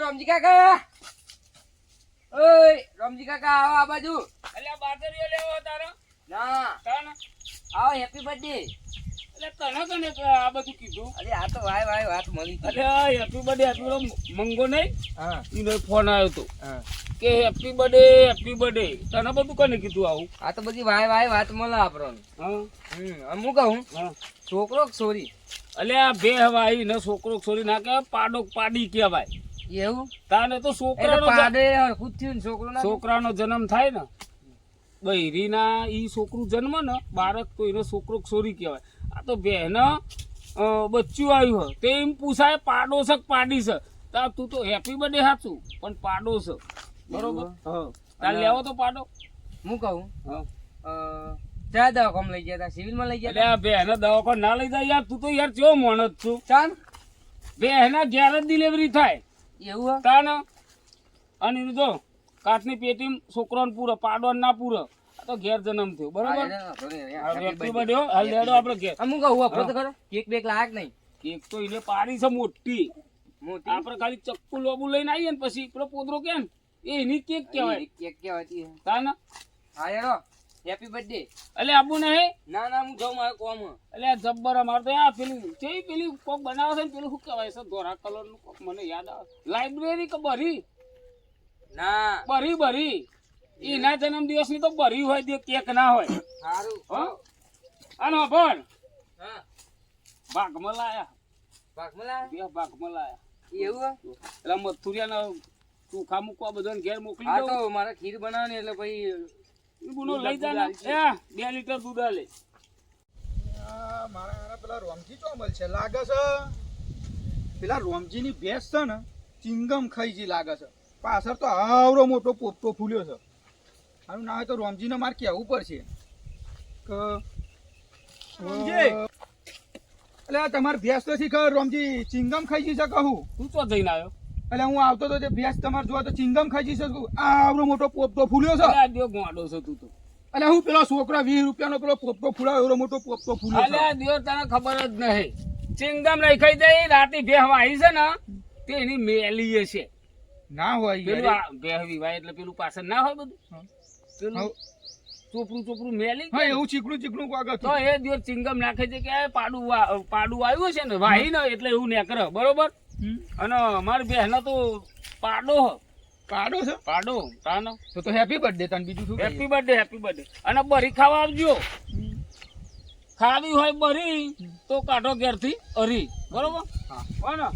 રમજી કાકા. ઓય રમજી કાકા આવો આ બાજુ. અલ્યા બાજરીઓ લેવો તારો? ના. તાને આવો હેપી બર્થડે એટલે તને કને આ બધું કીધું. અરે આ તો વાય વાય વાત મળી. અરે હેપી બર્થડે હેપી મંગો નહીં? હા. એનો ફોન આવ્યો તો. હા. કે હેપી બર્થડે હેપી બર્થડે તને બધું કને કીધું આવું? આ તો બધી વાય વાય વાત મળે આપણને. હા. હું કહું? છોકરો છોરી? અલ્યા બે હવાઈ ને છોકરો છોરી ના કે પાડો પાડી કહેવાય. એવું? તાને તો છોકરાનો પાડે હરખું જ થયું ને છોકરો છોકરાનો જન્મ થાય ને બૈરીના ઈ છોકરું જન્મ ને બાળક તો એનો છોકરો છોરી કહેવાય. આ તો બહેન બચ્ચું આવ્યું હોય તે એમ પૂછાય પાડો છે પાડી છે તા તું તો હેપી બર્થડે સાચું પણ પાડો છે બરોબર હા. તાર લેવો તો પાડો. હું કહું? હા. ક્યાં દવાખામાં લઈ ગયા હતા સિવિલમાં લઈ ગયા એટલે આ બહેને ના લઈ જાય યાર તું તો યાર ચેવો જ છું. હતા ચાલ. બહેના ઘેર જ ડિલિવરી થાય. એવું તા ને અને જો કાચની પેટી છોકરાને પૂરો પાડો ના પૂરો. તો ઘેર જન્મ થયો બરોબર? હાલ લેડો આપણે ઘેર. અમુક કહું વાપરો તો ખરો કેક બેક લાયક નહીં. કેક તો એને પાડી છે મોટી. મોટી? આપણે ખાલી ચક્કુ લોબુ લઈને આવીએ ને પછી પેલો પોદરો કેમ? એની કેક કહેવાય. કેક કહેવાતી તા. તાન હા યારો હેપી બર્થડે અલે આબુ નહીં? ના ના હું જાઉં મારે કોમ. અલે જબ્બર અમારે તો આ પેલી કેવી પેલી કોક બનાવે છે ને પેલું શું કહેવાય છે? ધોરા કલરનું કોક મને યાદ આવે. લાઇબ્રેરી કે બરી? ના. બરી બરી. એના જન્મ દિવસની તો બરી હોય તે કેક ના હોય. સારું હો? આનો પણ. હા. ભાગમાં લાયા. પાકમાં લાયા? બે ભાગમાં લાયા. એવું? એટલે મથુરિયાના ચોખા મૂકવા બધાને ઘેર મોકલી દઉં. તો મારે ખીર બનાવવાની એટલે પછી ઈ લઈ જા દૂધ ને. આલી. એ બે લીટર દૂધ આલે. મારા હારા પેલા રોમજી ચોમલ છે? લાગે છે? પેલા રોમજીની ભેંસ છે ને ચિંગમ ખાઈ જી લાગે છે. પાછળ તો આવડો મોટો પોપટો ફૂલ્યો છે. આનું ના હોય તો રોમજીને મારે કહેવું પડશે. કે રોમજી! એટલે આ તમારી ભેંસ તો શીખ રોમજી. ચિંગમ ખાઈ જી છે કહું. તું તો જઈને આવ્યો? એટલે હું આવતો તો તે ભેંસ તમારે જોવા તો ચિંગમ ખાઈ જી. શકું આવડો મોટો પોપટો ફૂલ્યો છે. અરે આ દ્યો ગોંડો છે તું તો. એટલે હું પેલો છોકરો વીસ રૂપિયાનો પેલો પોપટો ફૂલાયો એવડો મોટો પોપટો ફૂલ્યો આ દ્યો તને ખબર જ નહીં. ચિંગમ નહીં ખાઈ જાય રાતે ભેહવા આવી છે ને તે એની મેલી છે. ના હોય પેલું ભેહવી હોય એટલે પેલું પાછળ ના હોય બધું. પેલું. ચોપડું ચોપડું મેલી હા એવું ચીકણું ચીકણું વાગે તો એ દિવસ ચિંગમ નાખે છે કે પાડું પાડું આવ્યું છે ને વાહી ને એટલે એવું નેકર બરોબર? અને અમારી બહેન તો પાડો પાડો છે? પાડો. તાનો. તો તો હેપી બર્થડે તને બીજું શું હેપી બર્થડે હેપી બર્થડે અને બરી ખાવા આવજો. ખાવી હોય બરી તો કાઢો ઘેરથી અરી. બરોબર? હા. ને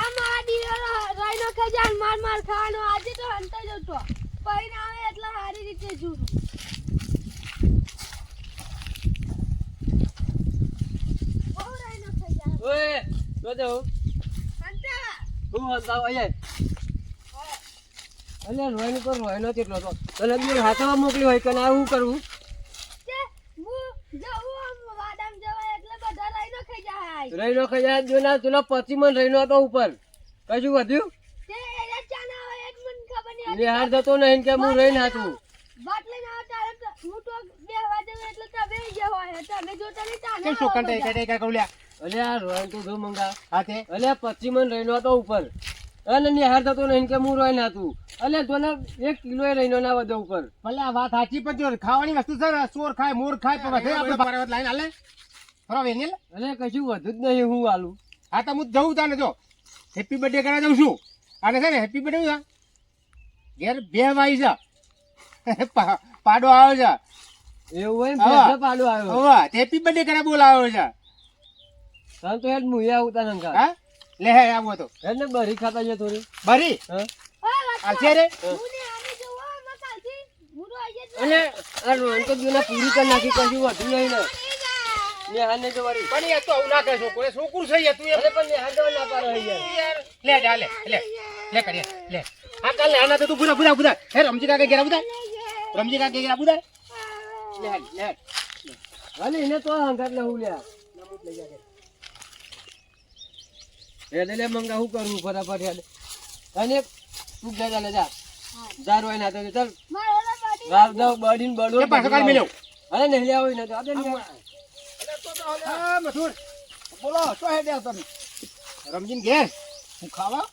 આ મારા દીકરો રાઈનો ખજાન માર માર ખાવાનો. આજે તો હંતા જ હતો પૈન આવે એટલે સારી રીતે ખજાન. ઓય જો જો હંતા હું હંતાવ અહીંયા. અલ્યા રોહિણી પર રોહિનો કેટલો તો. તને બી હાથમાં મોકલી હોય કે ના હું કરવું તે હું જવું આમ વાડામ જવાય એટલે બધા રાઈનો ખજાન રહીનો ખજા જો ના પેલો પચી મન રહીનો હતો ઉપર. કશું વધ્યું? તે એને ચાના આવે એ જ ખબર નહીં એટલે હાર થતો નહીં કે હું રહીને હાથું બાટલી ના અલે આ રોહિણ તો જો મંગા. હાથે અલે પચી મન રહીનો હતો ઉપર. અને નિહાર થતો નહીં કે હું રહીને તું અલે તો એક કિલો રહીનો ના વધે ઉપર. ભલે આ વાત સાચી પણ જો ખાવાની વસ્તુ છે ને ચોર ખાય મોર ખાય પણ વધે આપણે પારવત લાઈન હાલે. ફરાવે વેનીલ. અલે કશું વધુ જ નહીં હું હાલું હા તો હું જઉં તાને જો. હેપી બર્થડે કરવા જાઉં છું. અને છે ને હેપી બર્થડે છે? ઘેર બે વાઈ છે. પા- પાડો આવ્યો છે. એવું હોય પાડો આવ્યો. હવે હેપી બર્થડે કરવા બોલાવ્યો છે. તને તો હેડ મુયા આવતા નંગા હા? લે હે આવો તો. હેડ ને બરી ખાતા છે થોડી. બરી? હા. હાલશે રે. જ અને આ રોહિણ તો જોને પૂરી કર નાખી કશું વધુ નહીં ને. નિહાર ને તો વળી પણ એ તો આવું ના કરે છોકરો છોકરું છે તું અરે પણ નિહાર તો ના પાડો યાર. લે જા લે લે. લે કરીએ લે. હા કાલ લે આના તો તું પૂરા પૂરા પૂરા. હે રમજી કાકે ઘેરા બુદા રમજી કાકે ઘેરા બુદા લે લે. અને એને તો હંગાત લહું લ્યા હેડ લે મંગા શું કરવું ફટાફટ હેડ અને તું ગયા લે જા. જા રોય ના તો ચાલ. મારો ના બાટી. રાવ દાવ બડીન બડો. એ પાછો કાલ મેલ્યો. અરે નહીં લેવો ને તો હા મથુર. બોલો શું હે દે તમે? રમજીન ઘેર? હું ખાવા?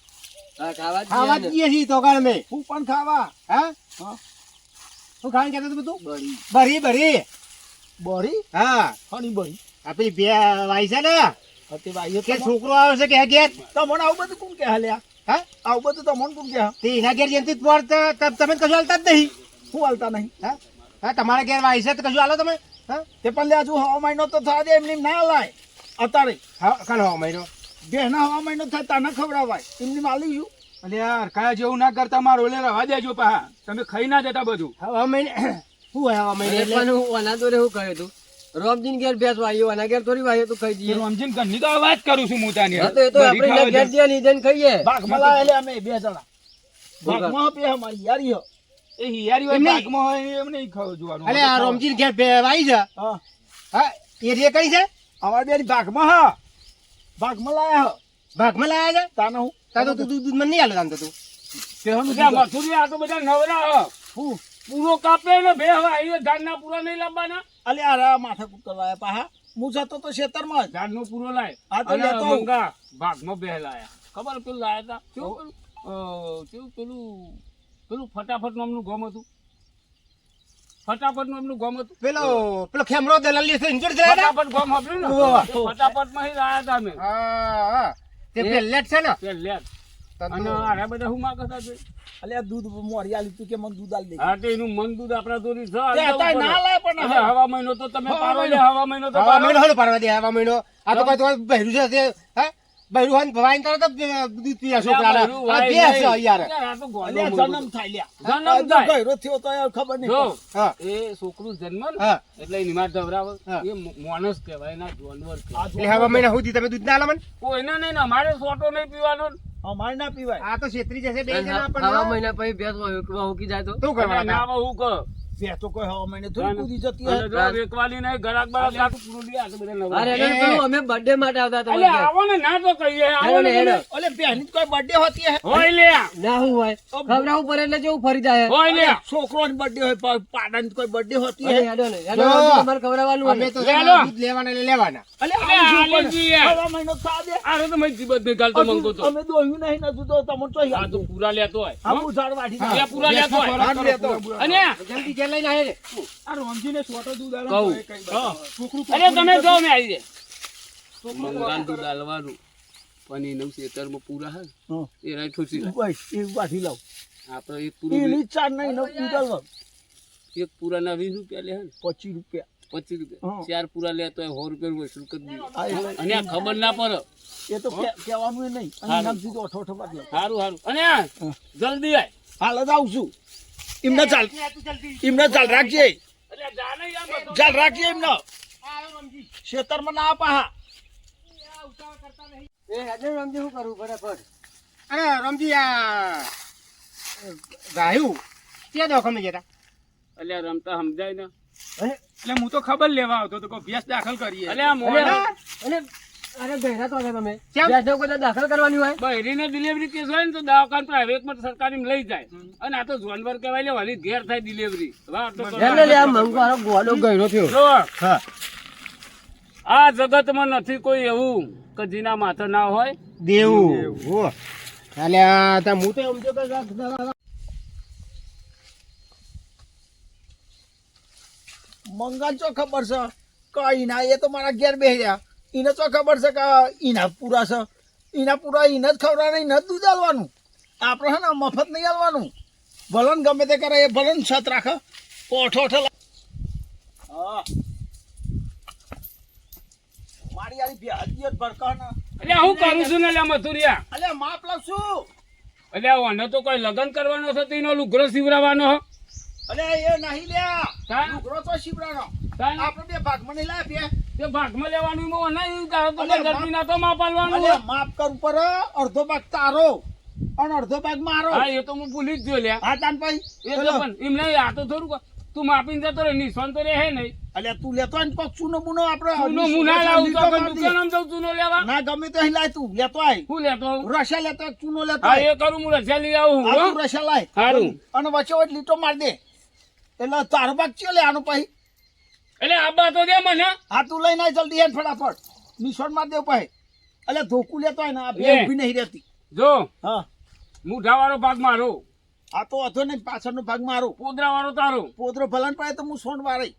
હા ખાવા ખાવા જઈએ છીએ તો કાળ અમે. હું પણ ખાવા. હા? હા. શું ખાવાનું કહેતો તું બળી ભરી ભરી બળી હા. હણી બળી આ બે વાઈ છે ને. તે ભાઈ કે છોકરો આવે છે કે ઘેર? તમને આવું બધું કોણ કે હાલ્યા હા? આવું બધું તમને કોણ કે તે એના ઘેર તો ત- તમે કશું હાલતા જ નહીં. હું હાલતા નહીં. હા? હા તમારા ઘેર વાય છે તો કશું હાલો તમે? હા? તે પણ લે હજુ હવા મહિનો તો થવા દે એમની ના લાય અત્યારે. હા કાલ હવા મહિનો બેના હવા મહિનો થાય તાને ખવડાવાય. એમની માલી છું અને યાર કયા જેવું ના કરતા મારો લે રવા દેજો પા તમે ખાઈ ના જતા બધું. હવા મહિને શું હવા મહિને ઓના દોરે શું કહ્યું તું? રોમજીન ઘેર ભેંસ વાયો ઓના ઘેર થોડી વાયો તો ખાઈ દઈએ રમજીન ઘરની તો વાત કરું છું હું તાની હા તો એ તો આપણે એના ઘેર ને ઈ જઈને ખાઈએ. ભાગમાં લાયેલા અમે બે જણા. ભાગમાં પે અમારી યારી હો એ હિયારી હોય બાક નહીં. ભાગમાં હોય એમ નહીં ખાવ જોવાનું. અલે આ રોમજી ઘેર બે વાઈ છે હા. હા એ રે કઈ છે? અમારી બેની ભાગમાં હા. ભાગમાં લાયા હો. ભાગમાં લાયા છે? તા હું તા તો દૂધ દૂધ મને નહીં આલે તાન તો તું. તે એટલે આ મથુરી આ તો બધા નવરા હો. હું? પૂરો કાપે ને બે હવે આવીને ધાનના પૂરા નહીં લાવવાના અલે આ માથા કૂટ કરવા પાહા. હું જતો તો ખેતરમાં ધાનનો પૂરો લાય. આ તો લેતો. મંગા ભાગમાં બે લાયા. ખબર પેલું લાયા તા? કેવું પેલું કેવું પેલું પેલું ફટાફટ નામનું ગમ હતું. ફટાફટ એમનું ગમ હતું. પેલો પેલો ખેમરો દલાલી છે ઇન્જોર ફટાફટ ગમ હતું ને? ફટાફટમાં લાયા તા મેં હા હા. તે પેલેટ છે ને? પેલે તો અને આરા બધા હું માં કરતા અલે દૂધ મોરી આલી તું કે મને દૂધ આલી દે. હા તો એનું મન દૂધ આપણા દોરી છે તે ના લાય પણ હવા. મહિનો તો તમે પારો લે હવા મહિનો તો હવા મહિનો હલો પાડવા દે હવા મહિનો. આ તો કોઈ તો બહેરું છે હા? બહેરું હોય ને તરત દૂધ પીવા છોકરા આ બે છે યાર. યાર, આ તો ગોળો જન્મ થાય લ્યા. જન્મ થાય. ગયરો થયો તો યાર ખબર નહીં. જો એ છોકરું જન્મ ને એટલે એની માં ધવરાવ એ માણસ કહેવાય ના જાનવર કહેવાય. હવા મહિના સુધી તમે દૂધ ના આલો મને? કોઈને નહીં ને અમારે સોટો નહીં પીવાનો. અમારે ના પીવાય. આ તો છેતરી જશે બે જણા પણ મહિના પછી ભેંસ હુકી જાય તો? શું કરવાના ના હું કહું. બે તો કોઈ હવા મહિને થોડી કૂદી જતી હોય. વેકવાની નહીં, ગરાક બરાક આખું પૂરું લે, તો બધા નવરા. અરે એને અમે બર્થડે માટે આવતા હતા અલે આવો ને ના તો કહીએ આવો ને. કોઈ બર્થડે હોતી હે? હોય લે ના હું હોય. ખવડાવવું પડે એટલે જેવું ફરી જાય. હોય લે છોકરોની બર્થડે હોય પાડાની કોઈ બર્થડે હોતી હે? હેડો ને હેડો તમારે ખવડાવવાનું અમે ને. તો. દૂધ લેવાના લેવાના. આલે જી હવા મહિનો દે. તો મેં જીબત નહીં મંગો તો. અમે દોયું નહીં નતું તો તમને તો યાદ પૂરા લેતો હોય. ઝાડ વાઢી એ પૂરા લેતો હોય. અને જલ્દી. ઘેર લઈને આવે ને આ રોમજીને છોટો દૂધ આલે. તો. છોકરું અરે તમે જો મે આવી દે મંગાન દૂધ આલવાનું પણ એનું ખેતરમાં પૂરા હે. એ રાય ખુશી લાગે. એ વાઢી લાવ. આપણે એક પૂરું એની ચાર નહીં નવ આલવા. એક પૂરાના વીસ રૂપિયા લે હે પચીસ રૂપિયા. પચીસ રૂપિયા. ચાર પૂરા લેતો હોય સો રૂપિયા હોય શુલ્ક અને આ ખબર ના પડે. એ તો કહેવાનું નહીં. અને હારું. નામ સીધો અઠો અઠો બાદ લાવ. સારું સારું અને જલ્દી આય. હાલ જ આવું છું. એમને ચાલ એમને ચાલ રાખજે. ચાલ રાખજે એમને ખેતરમાં ના પાહા એ હેડો ને રોમજી શું કરવું? ફટાફટ અરે રમજી આ ગાયું. ક્યાં દવાખાને જતા એટલે આ રમતા સમજાય ને. એટલે હું તો ખબર લેવા આવતો તો ભેંસ દાખલ કરીએ. એટલે આ મોડા અરે ગયરા તો તમે. કેમ? ભેંસને કોઈ દાખલ કરવાની હોય? બહેરીને ડિલિવરી કેસ હોય ને તો દવાખાના પ્રાઇવેટમાં સરકારી લઈ જાય. અને આ તો જોનવર કહેવાય લે વાલી ઘેર થાય ડિલિવરી. એટલે લે આ ગોળો ગયરો થયો. જો હા. આ જગતમાં નથી કોઈ એવું કે જેના માથે ના હોય. દેવું. હો. એટલે આ હું તો સમજો કે આ- મંગા ચો ખબર છે? કઈ ના એ તો મારા ઘેર બે રહ્યા. એને તો ખબર છે કે એના પૂરા છે. એના પૂરા એને જ ખવડાવવાના એને જ દૂધ આલવાનું. આપણે છે ને મફત નહીં આલવાનું. ભલન ગમે તે કરે એ ભલન છત રાખે. ઓઠો ઓઠો હા. મારી યારી વ્યાજી જ ભડકા હું કરું છું ને અલ્યા મથુરિયા અલે માપ લાવશું એટલે આને તો કોઈ લગ્ન કરવાનો છે તો એનો લુગડો સીવડાવવાનો હો. એ નહીં લ્યા. કાં? તો કાં? આપણે બે ભાગમાં નહીં લાવ્યા બે. તે ભાગમાં લેવાનું એમાં નહીં તારો ગરમી ના તો માં કરું પર અડધો ભાગ તારો. અને અડધો ભાગ મારો. હા એ તો હું ભૂલી જ ગયો લ્યા. હા તાનભાઈ એ તો પણ એમ નહીં આ તો થોડું તું માપીને જતો રે નિશાન તો રહે નહીં. એટલે તું લેતો ને કોક ચૂનો બુનો આપણે ચૂનો મુના લાવું તો દુકાન આમ જઉં ચૂનો લેવા. ના ગમે તો અહીં લાય તું. લેતો આય. હું લેતો આવું? લેતો ચૂનો લેતો હા એ કરું હું રજા લઈ આવું હું હો. લાય. સારું અને વચ્ચે વચ્ચે લીટો માર દે. એટલે તારો ભાગ ચો લે આનો પછી. એટલે આબા તો દે મને. હા તું લઈને જલ્દી હેડ ફટાફટ. નિશાનમાં દેવ પછી એટલે ધોકું લેતો હોય ને આ બે. ઊભી નહીં રહેતી. જો. હા. મૂઠા વાળો ભાગ મારો. આ તો અધો ને પાછળનો ભાગ મારો. પોદરા વાળો તારો. પોદરો ભલન પાય તો હું સોન વાળી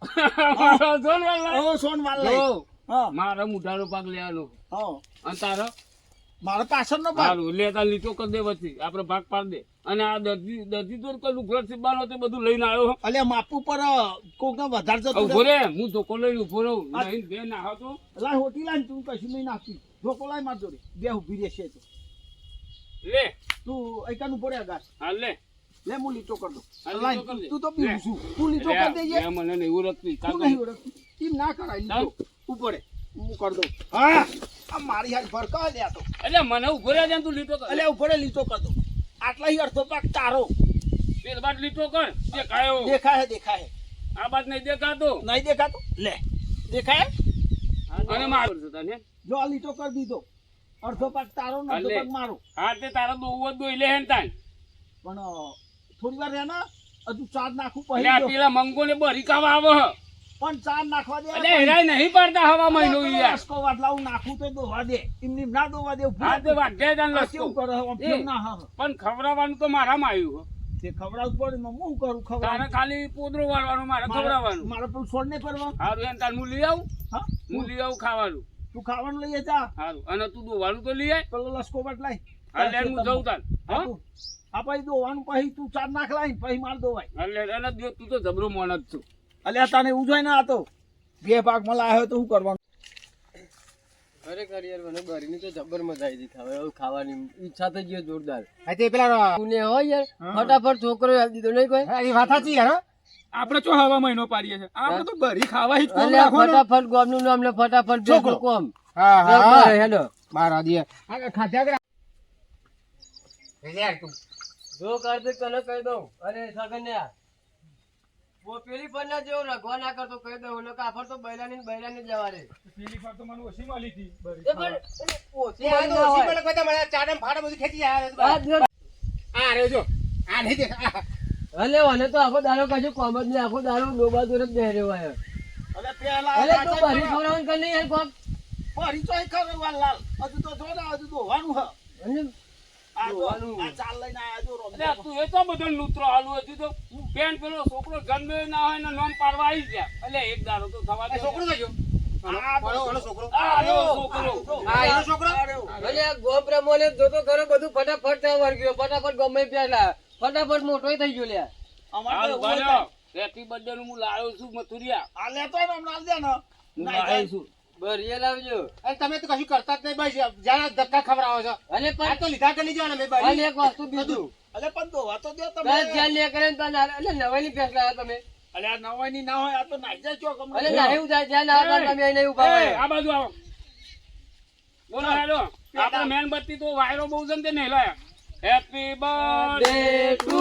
સોન વાળા. ઓ સોન વાળ મારા મૂઠાનો ભાગ લેવાનો હા. અને તારો. મારો પાછળનો ભાગ. સારું લેતા લીટો કરી દે પછી આપણે ભાગ પાડ દે. અને આ દર્દી દર્દી તો કઈ ઘર સીબાનો તે બધું લઈને આવ્યો એટલે માપુ પર કોક ને વધારે જતો ઊભો રે હું ધોકો લઈને ઊભો રહું. નહીં બે ના તો. લાય હોટી લાય તું કશું નહીં નાખી ધોકો લાય માર જોડે. બે ઊભી રહેશે તો. લે. તું એકાન ઉપર ગાસ હા લે. લે હું લીટો કર દઉં. દે. તું તો પીવું છું. તું લીટો કર દેજે. મને નહીં ઓળખતી તું નહીં ઓળખતું ના કરાય લીટો. ઉપડે હું કરી દઉં. હા. આ મારી હાથ ભરકા લે તો. એટલે મને ઊભો રહે છે તું લીટો કર. અલ્યા ઉપડે લીટો કર આટલા અડધો પાક તારો. પેલ બાદ લીટો કર. દેખાયો દેખાય દેખાય. આ બાદ નહીં દેખાતો. નહીં દેખાતો? લે. દેખાય? અને મારું. છે તને જો આ લીટો કરી દીધો. અડધો પાક તારો ને અડધો. પાક મારો. હા તે તારા દોવો દોઈ લે હે તાન પણ થોડી વાર રહે ને હજુ ચાર નાખું પહેલા પછી પેલા મંગો ને બરી કાવા આવે હ. પણ ચાર નાખવા દે એટલે હેરાય નહીં પડતા હવા મહિનો યાર. લસકો વાટલાવું નાખું તો દોવા દે. એમની ના દોવા દે હા દે વાગ્યા જાન લસકો. કરે એ. ના હા પણ ખવડાવવાનું તો મારામાં આવ્યું તે ખવડાવ પડે ને હું કરું તારે ખાલી પોદરો વાળવાનું મારે ખવડાવવાનું. મારે પણ છોડ ને કરવા હારું એન તાર હું લઈ આવું? હા? હું લઈ આવું ખાવાનું. તું ખાવાનું લઈએ જા. હારું અને તું દોવાનું તો લઈ આય. પેલો લસકો વાટલાય. હા લેન હું જઉં તાર. હા આ પછી દોવાનું પછી તું ચાર નાખ લાય પછી માર દોવાય. એટલે તું તો જબરો મોણ જ છું. અલ્યા તને ઉજવાય ના હતો. બે ભાગ મળા આવ્યો તો શું કરવાનું? ખરેખર યાર મને બરીની તો જબર મજા આવી હતી હવે ખાવાની ઈચ્છા થઈ ગઈ જોરદાર. હા તે પેલા પુણે હોય યાર ફટાફટ છોકરો આપી દીધો નહીં કોઈ? એ વાત સાચી યાર આપણે ચો હવા મહિનો પાડીએ છે આપણે તો બરી ખાવા જ ફટાફટ ગોમનું નામ લે ફટાફટ છોકરો. કોમ. હા હા હા હેલો. મારા દિયે આ ખાધા કરા યાર તું જો કાર્તિક તને કહી દઉં. અરે સગન્યા પેલી પર ના જેવો રગવા ના કરતો કહી દઉં ને કાફર તો બૈરાની બૈરાની જવા દે. પેલી વાર તો મને ઓછી મળી હતી પણ ઓછી એ તો ઓછી હોય. મને મને ચાડમ ફાડમ બધું ખેંચી જાય આ રે જો. આ નહીં દેખ અલે મને તો આખો દારો કશું કોમ જ નહીં આખો દાડો ડોબા દૂર જ બેહર્યો હોય. અલે પેલા અલે તું ભરી ખવડાવવાનું કે નહીં કોક. ચોય લાલ. હજુ તો જો ને હજુ તો તું એ તો બધો લૂતરો હાલુ હજી તો. પેન પેલો છોકરો જન્મે ના હોય ને નામ પાડવા આવી ગયા એટલે એક દાડો તો થવા દે. છોકરો કયો આ ઓલો ઓલો છોકરો. આ રહ્યો છોકરો. આ એનો છોકરો અલે આ ગોમ પ્રમોલે જોતો ખરો બધું ફટાફટ ત્યાં વર્ગ્યો ફટાફટ ગમે પેલા ફટાફટ મોટો થઈ ગયો લ્યા. અમારે હેપી બર્થડે નું હું લાવ્યો છું મથુરિયા. આ લેતો ને હમણાં દે ને. બરિયા લાવજો અરે તમે તો કશું કરતા જ નહીં ભાઈ જ્યાં ધક્કા ખવડાવો છો. અને પણ તો લીધા કરી લેવાના મેં અને એક વસ્તુ બીજું. અલે પણ તો વાતો દો તમે. બસ જ્યાં લે કરે ને ત્યાં ના- અલે નવાઈની ભેંસ લાવ્યા તમે. અલે આ નવાઈની ના હોય આ તો નાઈ જાય ચોક. અલે નાઈ થાય જ્યાં ના તમે અહીં ઊભા હોય. આ બાજુ આવો. બોલો. હેલો આપણે મેણબત્તી તો વાયરો બહુ છે ને તે નહીં લાયા. Happy birthday to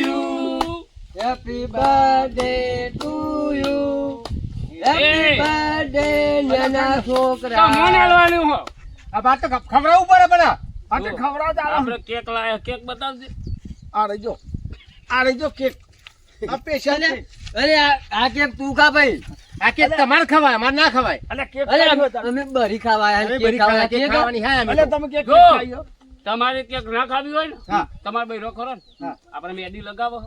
you happy birthday to you happy A. Birthday નાના મોન છોકરા હો. આ વાત તો ખવડાવવું પડે પણ આ. તો ખવડાવ આપણે કેક લાયા કેક બતાવજે. આ રહી આ રહી કેક. આ સ્પેશિયલ અલે અરે આ આ કેક તું ખા ભાઈ. આ કેક તમારે ખવાય અમારે ના ખવાય. અલે કેક અરે ખાઈ અમે- બરી ખાવા કેક બધી ખાવા ખાવા- કેક કેક ખાવાની હા અમે તમે કેક જો. તમારે કેક ના ખાવી હોય ને હા. તમારે ભાઈ રોખો ને. આપણે મેદી લગાવો.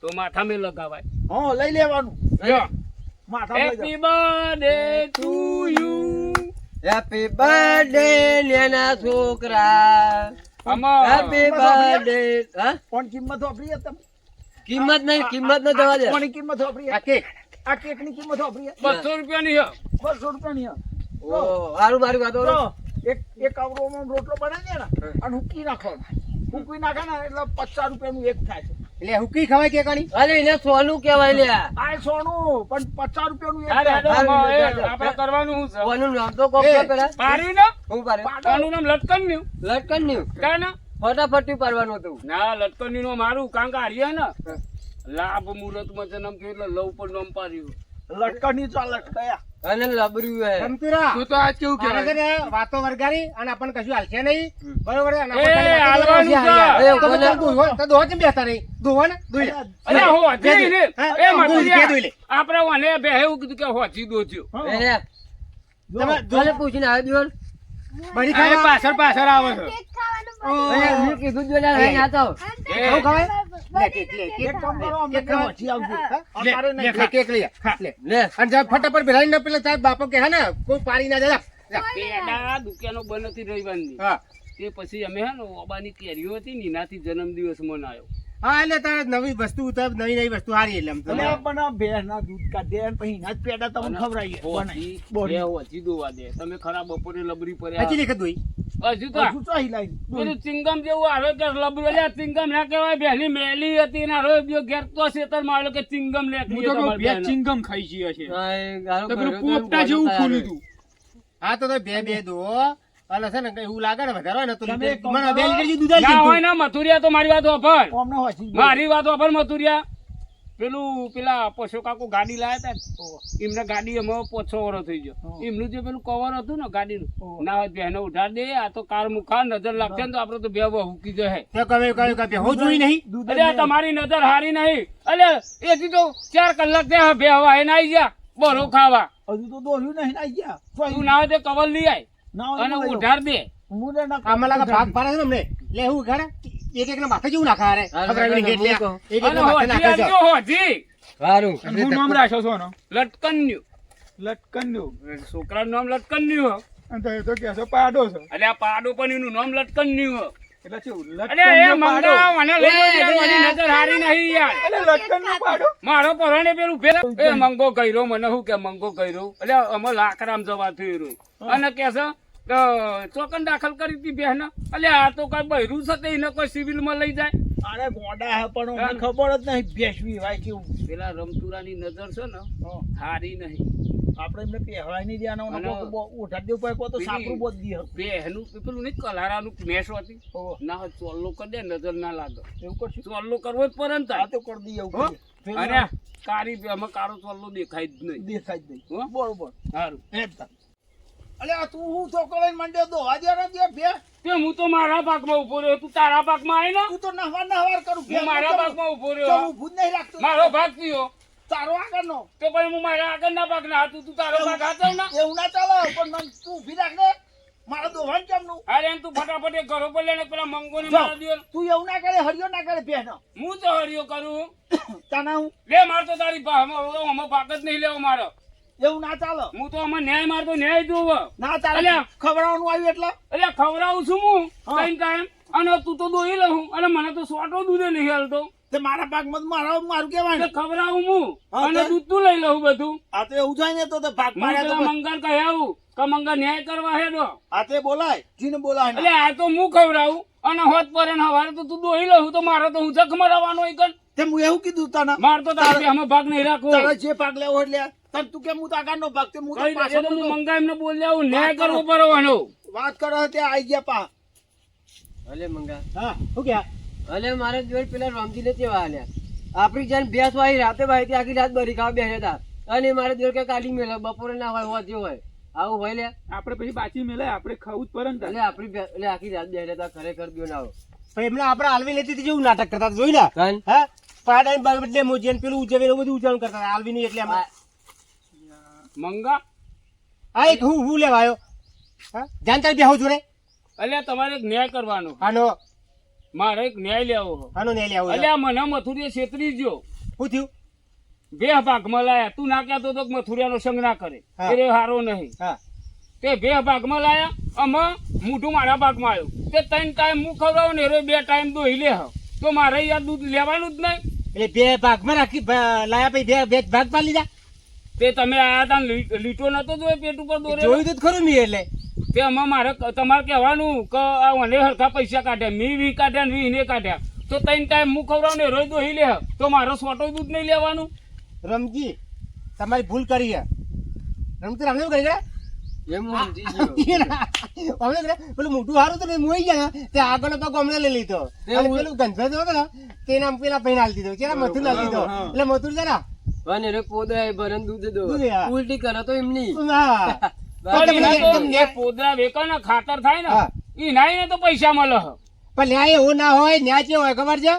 તો માથા મેં લગાવાય. હા લઈ લેવાનું. Happy birthday to you happy birthday નાના છોકરા. હેપી બર્થડે હા? પણ કિંમત વાપરી તમે કિંમત નહીં કિંમત ન જવા દે. કોની કિંમત વાપરી આ કેક. આ કેકની કિંમત વાપરી બસો રૂપિયાની છે. બસો રૂપિયાની ની ઓ હારું મારું વાતો એક એક આવરોમાં રોટલો બનાવીએ ને અને હુકી નાખો હુકી નાખે ને એટલે પચાસ રૂપિયાનું એક થાય છે. એટલે હુકી ખવાય કે કણી અરે એને સોનું કેવાય લે. આ સોનું પણ પચાસ રૂપિયાનું. આપણે કરવાનું છે? સોનું નામ તો કોક. પેલા પાડવી ને હું પાડે? આનું નામ લટકન ન્યુ લટકન ન્યુ કાના ના? ફટાફટથી પાડવાનું હતું. ના લટકનનું મારું કાંકા કે હારીએ ને. લાભ મુહૂર્તમાં જન્મ થયો એટલે લવ પર નામ પાડ્યું લટકની ચાલ લટકાયા. અને લબર્યું હે. રમતુરા તું તો આજ કેવું આને છે વાતો વરગારી અને આપણને કશું હાલશે નહીં. બરોબર અને એ, આપણે ખાલી વાતો હાલવાનું છે. તો તો તો દોહો નહીં? દોહો ને? દોઈ અરે હો વાંચી રે એ દોઈ દોઈ લે. આપણે વાને બે એવું કીધું કે હોચી દોચ્યો એને તમે ભલે પૂછીને આવ્યો દિવસ બરી ખાવા? પાછળ પાછળ આવો છો. ખાવાનું મેં કીધું જ જોડે આતો. એ, આવું ખવાય? ફટાફટ ભરાઈને પેલા તારા બાપો કે હે ને કોઈ પાડી ના જાય. દુકાનો બંધ હતી રહી હા. તે પછી અમે હે ને ઓબાની કેરીઓ હતી ને એનાથી જન્મદિવસ મનાયો. હા એટલે તારે નવી વસ્તુ તો નવી નવી વસ્તુ હારી એટલે એમ તો. પણ આ ભેંસના દૂધ કાઢે અને પછી જ પેડા તમને ખવડાવીએ. બે હજી દોવા દે. તમે ખરાબ બપોરે લબરી પડ્યા. હજી લેખત દોઈ હજુ તો હજુ તો અહીં લાવી પેલું ચિંગમ જેવું આવે કે લબરી અલ્યા ચિંગમ ના કહેવાય બેની મેલી હતી ને હારો બીજો ઘેર તો શેતરમાં આવ્યો કે ચિંગમ લે હું તો બે ચિંગમ ખાઈ છીએ. છે હા, એ ગાળો તો પેલું પોપટા જેવું ફૂલ્યું હતું. હા તો બે બે દો. અને છે ને એવું લાગે ને વધારે હોય ને તો તમે એક મને બે કરો. દૂધ. ના હોય ને મથુરિયા તો મારી વાત ઓફર. મારી વાત ઓફર મથુરિયા. પેલું પેલા પશુ કાકુ ગાડી લાયા હતા એમને ગાડી એમાં પોછો છ થઈ ગયો. એમનું જે પેલું કવર હતું ને ગાડીનું ના હોય બહેનો ઉઠાડ દે આ તો કાર મુખા નજર લાગશે ને તો આપડે તો બે હુકી જશે. જોઈ નહીં. અરે તમારી નજર હારી નહીં. અરે એથી તો ચાર કલાક થયા બે હવા એને આવી ગયા. બરો ખાવા. હજુ તો દોર્યું નહીં ને આઈ ગયા. તું ના હોય તો કવર લઈ આય. ના અને તો લઈ લો. ઉઠાડ દે. હું ને ના આમાં લાગે ભાગ પાડે છે ને અમને? લે હું ઘરે એક એક ના માથે જેવું નાખા રે ખબર હા, એટલે. હા, એક અને માથે હોજી છે. હોજી. સારું. હું નામ રાખ્યો છો એનો લટકન્યું. લટકન્યું. છોકરાનું નામ લટકન્યું અને તો એ તો પાડો છે. એટલે આ પાડો પણ એનું નામ લટકન્યું એટલે કેવું અરે એ લટકન્યો પાડો? મંગા મને લઈ જા, મારી નજર હારી નહીં યાર. એટલે પાડો. મારો પરાણે પેલું એ મંગો કર્યો મને શું કે મંગો કર્યો? એટલે અમે લાકડામ જવા થયું અને કે છે કે ચોકન દાખલ કરી હતી બેન એટલે આ તો કઈ બૈરું છે તે એને કોઈ સિવિલમાં લઈ જાય. અરે ગોડા હે પણ ખબર જ નહીં. બેસવી વાય કેવું. પેલા રમતુરાની નજર છે ને સારી નહીં. આપણે એમને પહેરવાય નહીં દેવાનો ઉઠાડી દેવું પડે તો સાપરું બોધ દી બેહનું પેલું નહીં કલારાનું મેશ હતી. ના ચોલ્લો કરી દે નજર ના લાગે. એવું કરશું? ચોલ્લો કરવો જ પડે ને આ તો કરી દઈએ એવું. અને કારી અમે કારો ચોલ્લો દેખાય જ નહીં. દેખાય જ નહીં. હો? બરોબર. સારું એમ અલે આ તું હું છોકરો લઈને મંડ્યો તો હાજર જે બે તે હું તો મારા ભાગમાં ઊભો રહ્યો. તું તારા ભાગમાં આવી ને તું તો નહવાર નહવાર કરું હું મારા ભાગમાં ઊભો રહ્યો. હું જ નહીં રાખતું. મારો ભાગ થયો તારો આગળનો. તો ભાઈ હું મારા આગળના ભાગના હતું તું તારો ભાગ હાથવ ના? એવું ના ચાલે પણ મને તું ઊભી રાખ ને. મારા દોહન કેમનું અરે તું ફટાફટ એક ઘરો પર લઈને પેલા મંગો ને મારા દિયો તું એવું ના કરે હરિયો ના કરે બેનો હું તો હરિયો કરું. તને હું? લે માર તો તારી ભાગ અમે ભાગ જ નહીં લેવો મારો. એવું ના ચાલે. હું તો અમે ન્યાય મારતો ન્યાય જોવો. ના ચાલે. અલ્યા. ખવડાવવાનું આવ્યું એટલે? એટલે ખવડાવું છું હું. કઈ ટાઈમ અને તું તો દોઈ લઉં અને મને તો સોટો દૂધે નહીં હાલતો. તે મારા તો મારા મારું કેવાય ખવડાવું હું. અને દૂધ તું લઈ લઉં બધું. આ તો એવું જાય ને તો ભાગ મારે મંગળ કહી આવું. કે મંગળ ન્યાય કરવા હેડો આ તે બોલાય. જીને બોલાય એટલે આ તો હું ખવડાવું. અને હોત પર હવારે તો તું દોઈ લઉં. તો મારે તો હું જખ મરાવાનો એક તે હું એવું કીધું તને. માર તો તારે અમે ભાગ નહીં રાખવો. જે ભાગ લેવો એટલે તને તું કેમ હું તો આગળનો ભાગ? તે હું તો પાછો તો હું મંગા એમને બોલ આવું ને કરવો પરવાનો વાત કરો તે આઈ ગયા પા. અલે મંગા. હા શું કે અલે મારે જોડે પેલા રામજી ને તેવા આલ્યા. આપણી જાન ભેંસ વાળી રાતે ભાઈ આખી રાત બરી ખાવા બેસે હતા. અને મારે જોડે કે કાલી મેલે બપોરે ના હોય હોજે હોય. આવું હોય લે. આપણે પછી બાચી મેલે આપણે ખાવું જ પડે ને એટલે આપણી એટલે આખી રાત બેસે હતા ખરેખર ગયો ના હોય એમને આપણે આલવી લેતી જેવું નાટક કરતા જોઈ ને હા? પાડાઈ બર્થડે મોજી પેલું ઉજવે એવું બધું ઉજવણ કરતા હાલવી આલવી નહીં એટલે અમે મંગા? આ એક હું હું લેવા આવ્યો? હા જાણતા બેહો જોડે એટલે તમારે ન્યાય કરવાનો. આનો મારે એક ન્યાય લેવો છે. ન્યાય લેવો એટલે આ મને મથુરિયા છેતરી જો શું થયું? બે ભાગમાં લાયા તું ના કહેતો તો મથુરિયાનો સંગ ના કરે. એ હારો નહીં. હા. તે બે ભાગમાં લાયા આમાં મૂઠું મારા ભાગમાં આવ્યું. તે ત્રણ ટાઈમ હું ખવડાવું ને એ બે ટાઈમ દોહી લે. તો મારે યાર દૂધ લેવાનું જ નહીં. એટલે બે ભાગમાં રાખી લાયા પછી બે બે ભાગ પાડી લીધા? તે તમે આયા તા લીટો નતો જોયો પેટ ઉપર દોરે જોયું તો ખરું મી એટલે. તે આમાં મારે તમારે કહેવાનું કે આ મને હરખા પૈસા કાઢ્યા મી વી કાઢ્યા ને વી ને કાઢ્યા. તો ત્રણ ટાઈમ હું ખવડાવું ને રોજ દોહી લે તો મારો સોટો દૂધ નહીં લેવાનું? રમજી તમારી ભૂલ કરી હે. રમતી રામને કરી ગયા. પેલું મોટું હારું તો મોઈ ગયા તે આગળ પગ હમણાં લઈ લીધો. પેલું ગંધર હતો ને તેને પેલા દીધો ચેના મથુર ના લીધો એટલે મથુર છે ને અને રે પોદા ભરણ દૂધ દો. ઉલટી કરો તો એમની પોદરા વેકો ને ખાતર થાય ને. ઈ નાઈ ને તો પૈસા મળે. પણ ન્યાય એવું ના હોય ન્યાય કેવો હોય ખબર છે?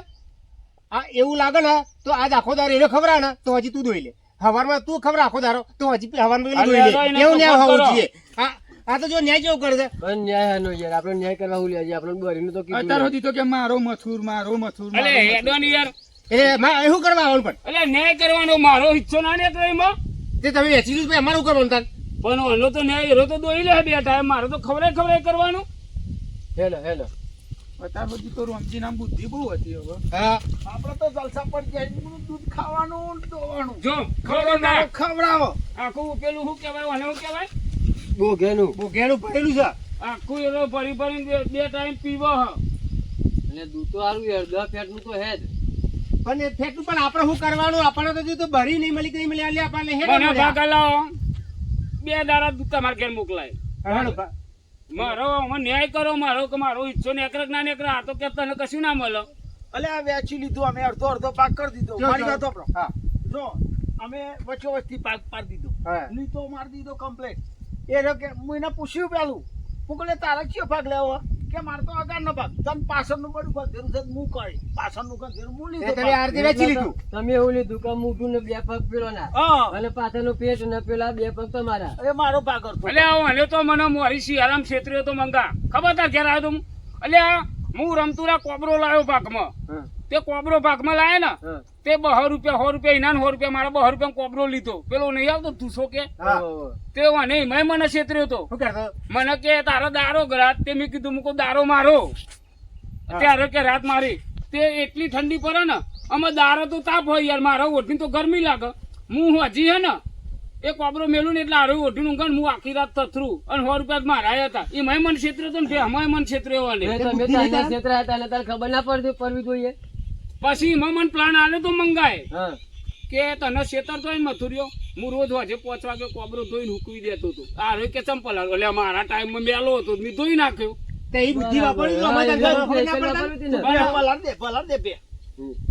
આ એવું લાગે ને તો આજ આખો દારો એને ખબર ને તો હજી તું દોઈ લે. હવારમાં તું ખબર આખો દારો તો હજી હવારમાં દોઈ લે. એવું ન્યાય હોવું જોઈએ. આ આ તો જો ન્યાય જેવું કરે છે? પણ ન્યાય હાનો યાર આપણે ન્યાય કરવા હું લેજે આપણે બરીને તો કીધું અત્યાર સુધી તો કે મારો મથુર મારો મથુર અરે હેડો યાર. એટલે માં શું કરવા આવવાનું પણ? એટલે ન્યાય કરવાનો મારો હિસ્સો ના નીકળે એમાં? તે તમે વેચી દીધું ભાઈ અમારું કરવાનું તાર? પણ ઓલો તો ન્યાય એરો તો દોઈ લે બે ટાઈમ. મારે તો ખબરે ખબરે કરવાનું. Hello hello. અત્યાર બધી તો રમજી નામ બુદ્ધિ બહુ હતી હવે. હા. આપણે તો જલસા પર જઈને દૂધ ખાવાનું દોવાનું. જો ખબરદાર ખવડાવો. આખું પેલું શું કહેવાય? ઓલે શું કહેવાય? બોઘેનું. બોગેનું ભરેલું છે. આખું એનો ભરી ભરીને બે- ટાઈમ પીવો હ. એટલે દૂધ તો સારું યાર દસ ફેટનું તો હે જ. પણ એ ફેટનું પણ આપણે શું કરવાનું? આપણને તો જો ભરી નહીં મળી નહીં મળી. એટલે આપણને હેડે મને ભાગ લાવો બે દાડા દૂધ ઘેર મોકલાય. મારો આમાં ન્યાય કરો મારો કે મારો ઈચ્છો નેકરે ના નેકરે આ તો કે તને કશું ના મળે. અલે આ વેચી લીધું અમે. અડધો અડધો પાક કરી દીધો. મારી જો. વાત સાંભળો. હા. જો અમે વચ્ચો વચ્ચી પાક પાડી દીધો. નહીં તો મારી દીધો કમ્પ્લેટ એ કે હું એને પૂછ્યું પેલું. હું કહું લે કયો ભાગ લેવો કે મારે તો આગળનો ભાગ. તમે પાછળનું બધું ખંધેરું છે હું કરી પાછળનું ખંધેરું હું લીધો તમે આરતી વેચી લીધું? તમે એવું લીધું કે મોટું ને બે પગ પેલો ના. અને અને પાછળનું પેટ ને પેલા બે પગ તમારા. એ મારો ભાગ હતો. એટલે મને તો મને મારી શિયાળામ છેતર્યો તો મંગા. ખબર તાર ઘેર આવ્યો તો હું? એટલે હું રમતુરા કોબરો લાવ્યો ભાગમાં. હા. તે કોબરો પાકમાં લાવે ને તે બહો રૂપિયા સો રૂપિયા ઇનાન સો રૂપિયા મારા બહો રૂપિયા કોબરો લીધો. પેલો નહીં આવતો તુસો કે. તે વાને મેં મને છેતર્યો તો. મને કે તારો દારો ગરાત. તે મેં કીધું મૂકો દારો મારો. ત્યારે કે રાત મારી. તે એટલી ઠંડી પડે ને અમે દારો તો તાપ હોય યાર મારા ઓઢી તો ગરમી લાગે. હું હજી હે ને એ કોબરો મેલું ને એટલે આરો ઓઢીનું ઊંઘે હું આખી રાત થથરું. અને સો રૂપિયા મારા હતા. એ મેં મને છેતર્યો તો ને તે અમે મને ક્ષેત્ર હતા ને તારે ખબર ના પડતી પડવી જોઈએ. પછી મમન પ્લાન આલ્યો તો મંગાય. કે તને છેતર તો મથુરિયો હું રોજ વાજે પાંચ વાગે કોબરો ધોઈને હુકવી દેતો હતો. આ રે કે ચંપલ. એટલે મારા ટાઈમમાં મેલો હતો મેં ધોઈ નાખ્યો. તે એ બુદ્ધિ વાપરી તો અમારે પલાળ દે પલાળ દે બે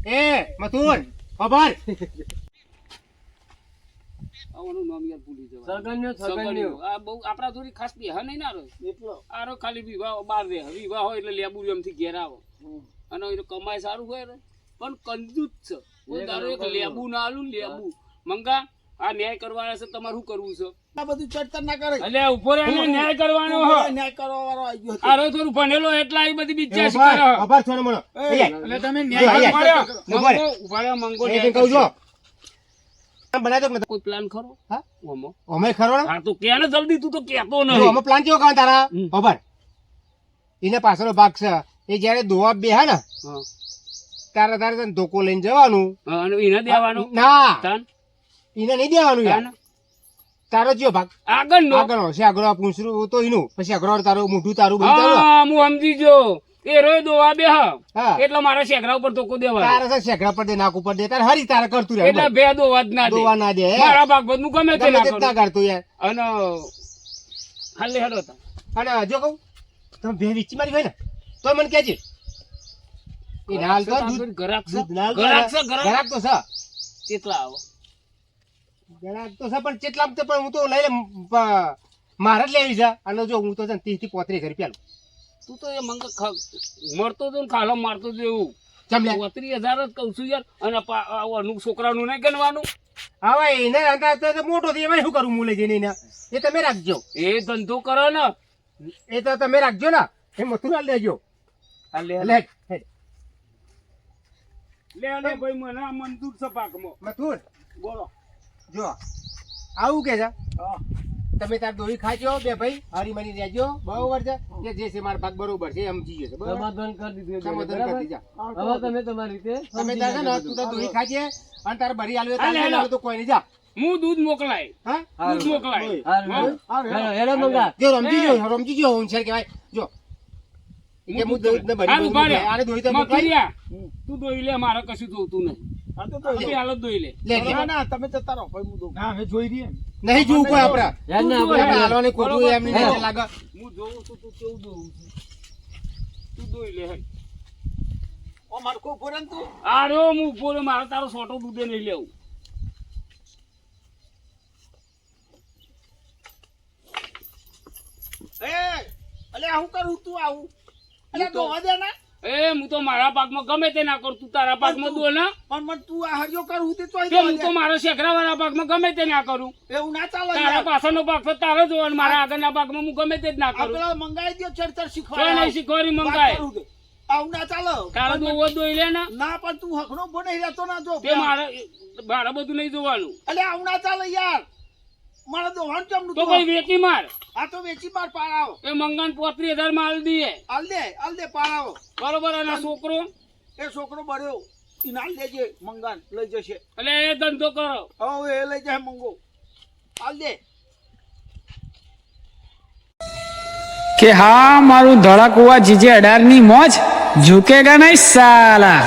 એ મથુર ખબર? આવાનું નામ યાર ભૂલી જવાય. સગન્યો સગન્યો. સગન્યો. આ બહુ આપણા જોડી ખાસ બેહ નહીં ના રે એટલો આરો ખાલી વિવાહ બાર રહે વિવાહ હોય એટલે લેબુ એમથી ઘેર આવો. અને કમાય સારું હોય ને. પણ કંજૂસ છે. કોઈ એક એક લેબુ ના આલું લેબુ. મંગા આ ન્યાય કરવાના છે તમારે શું કરવું છે? આ બધું ચડતર ના કરે. એટલે ઊભો રહીને ન્યાય કરવાનો હો. ન્યાય કરવા વાળો આવી ગયો હતો. આરો થોડું ભણેલો એટલા આ બધી બીજા શીખે અભાર છો ને મને. એ, એ, એટલે તમે ન્યાય. કરવા મંગો ઊભા. ઊભા મંગો ન્યાય કહું. બનાવ્યો કોઈ પ્લાન ખરો? હા? ઓમો. અમે ખરો હા તો કે ને જલ્દી તું તો કેતો જો, નહીં. પ્લાન કેવો કરવાનો તારા. ખબર? એને પાછળનો ભાગ છે. એ જયારે દોવા બે હા ને હા. તારે તારે તને ધોકો લઈને જવાનું. અને એને દેવાનું? ના. તાન? એને નહીં દેવાનું યાર. તારો કયો ભાગ. આગળ નો આગળ હશે આગળ આ પૂંછડું તો એનું પછી આગળ તારું મોઢું તારું. હા હું સમજી જો એ રોય દોવા બે હા. એટલે મારા શેકરા ઉપર ધોકો દેવા તારે સર શેકડા પર દે નાક ઉપર દે. તારે હરી તારે કરતું રહે. એટલે બે દોવા જ ના દે. દોવા ના દે મારા ભાગ બધું ગમે તે ના તે કરું. ના કાઢતું યાર. અને હાલે હેડો તા. અને જો કહું તમે બે વીચી મારી હોય ને તો મને કહેજે. એ નાલ તો ગરાક છે? દૂધ નાલ તો ગરાક છે? ગરાક? ગરાક તો છે કેટલા આવો? ગરાક તો છે પણ કેટલામ તો પણ હું તો લઈ લે મારે જ લેવી છે. અને જો હું તો છે ત્રીસથી પોત્રીસ રૂપિયા લઉં. તું તો એ મંગ મરતો તો ખાલો મારતો તો એવું. પોત્રીસ હજાર જ કહું છું યાર. અને છોકરાનું નહીં ગણવાનું? હવે એને અંદાજ મોટો થઈ એમાં શું કરું મુલે જઈને એને? એ તમે રાખજો. એ ધંધો કરો ને. એ તો તમે રાખજો ને. એ મથુરા લેજો. લે હેડ. લે લે ભાઈ મને આ મંજૂર છે પાકમાં મથુર? બોલો. જો આવું કે છે? તમે તાર દોરી ખાજો બે ભાઈ હરી મરી રહેજો બરોબર છે? જે જે છે મારા ભાગ બરોબર છે એમ જીએ છે બરોબર? સમાધાન કરી દીધું સમાધાન કરી દીધા. હવે તમે તમારી રીતે તમે તાર ને તું બધું. તો દોરી ખાજે અને તાર ભરી આલવે તાર તો કોઈ નહીં જા. હું દૂધ મોકલાય. હા? દૂધ મોકલાય. હા? હેલો, મંગા. જો રમજી જો રમજી જો હું છે કે જો કે હું દોરી ને ભરી દઉં, આને દોરી તો તું દોઈ લે મારે કશું જોતું નહીં. હા, તો તો બધી હાલત દોઈ લે. લે લે. ના, ના, તમે જતા રહો, હું દઉં. ના, અમે જોઈ રહીએ. નહીં જોવું કોઈ આપડે યાર ના, આપણે હાલવાની ખોટું એમની હેલો. લાગે. હું જોઉં છું તું કેવું દોવું છું. તું દોઈ લે હે. ઓ, મારે ઊભો રહે તું? આ હું ઊભો રહ્યો, મારે તારો સોટો દૂધે નહીં લેવું. એ, અલે, હું કરું? તું આવું? એ હું તો મારા પાકમાં ગમે તે ના કરું તું તારા પાકમાં દો ના પણ મને તું આ હરિયો કરું તે હું તો મારા શેખરા વાળા પાકમાં ગમે તે ના કરું. એવું ના ચાલે તારા પાછળનો પાક તો તારો જોવાનો મારા આગળના પાકમાં હું ગમે તે જ ના કરું. પેલા મંગાઈ દો ચડતર શીખવા નહીં શીખવાડી મંગાય. આવું ના ચાલે. તારા દોવો દોઈ લે ના. ના પણ તું હકનો બને રહેતો ના જો. તે મારે મારે બધું નહીં જોવાનું. એટલે આવું ના ચાલે યાર. મારે દોહન ચમનું તો ભાઈ વેચી માર. આ તો વેચી માર પારાવો એ મંગન પોત્રી હજાર માલ દઈએ આલ દે આલ દે પારાવો બરોબર અને છોકરો? એ છોકરો બળ્યો. ઈ નાલ દેજે મંગાન લઈ જશે. એટલે એ ધંધો કરો. હવે એ લઈ જાય મંગો. આલ દે. કે હા મારું ધડાકુવા જીજે અડારની મોજ ઝુકેગા નહીં સાલા.